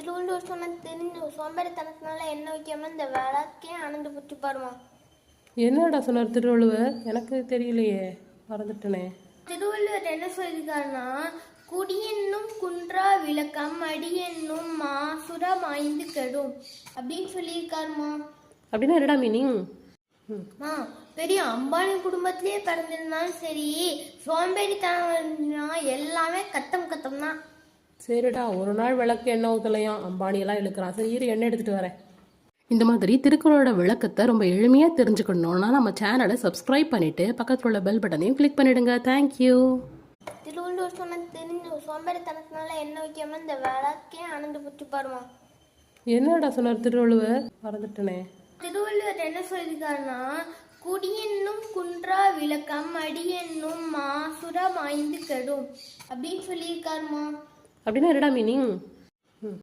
திருவள்ளுவர் சொன்ன தெரிஞ்சு சோம்பேறித்தனத்தினால என்ன வைக்காம இந்த விளக்கே அணந்து புட்டு பாருமா. என்னடா சொன்னார் திருவள்ளுவர்? எனக்கு தெரியலையே. மறந்துட்டனே. திருவள்ளுவர் என்ன சொல்லியிருக்காருன்னா குடியென்னும் குன்றா விளக்கம் அடியென்னும் மாசுர மாய்ந்து கெடும் அப்படின்னு சொல்லியிருக்காருமா. அப்படின்னா என்னடா மீனிங் மா. பெரிய அம்பானி குடும்பத்திலேயே பிறந்திருந்தாலும் சரி சோம்பேறித்தனம் எல்லாமே கத்தம் கத்தம் தான் சரிடா ஒரு நாள் விளக்கு எண்ணெய் ஊற்றலையாம் அம்பானியெல்லாம் இழுக்கிறான். சரி இரு எண்ணெய் எடுத்துகிட்டு வரேன். இந்த மாதிரி திருக்குறளோட விளக்கத்தை ரொம்ப எளிமையாக தெரிஞ்சுக்கணும்னா நம்ம சேனலை சப்ஸ்கிரைப் பண்ணிவிட்டு பக்கத்தில் உள்ள பெல் பட்டனையும் கிளிக் பண்ணிடுங்க. தேங்க்யூ திருவள்ளுவர் சொன்ன தெரிஞ்சு சோம்பேறித்தனத்தினால என்ன வைக்காம இந்த விளக்கே அணந்து புட்டு பாருமா. என்னடா சொன்னார் திருவள்ளுவர்? மறந்துட்டனே. திருவள்ளுவர் என்ன சொல்லியிருக்காருன்னா குடியென்னும் குன்றா விளக்கம் அடியென்னும் மாசுர மாய்ந்து கெடும். அப்படின்னு சொல்லியிருக்காருமா. அப்படின்னா என்னடா மீனிங்